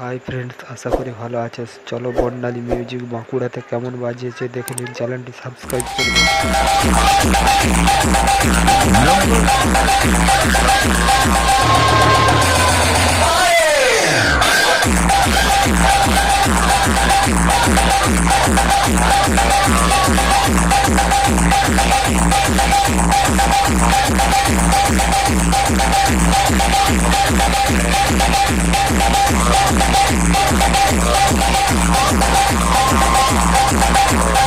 Hi friends আশা করি ভালো আছো। চলো বর্ণালী মিউজিক বাঁকুড়াতে কেমন বাজিয়েছে দেখে নিন। চ্যানেলটি সাবস্ক্রাইব করুন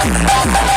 Thank you.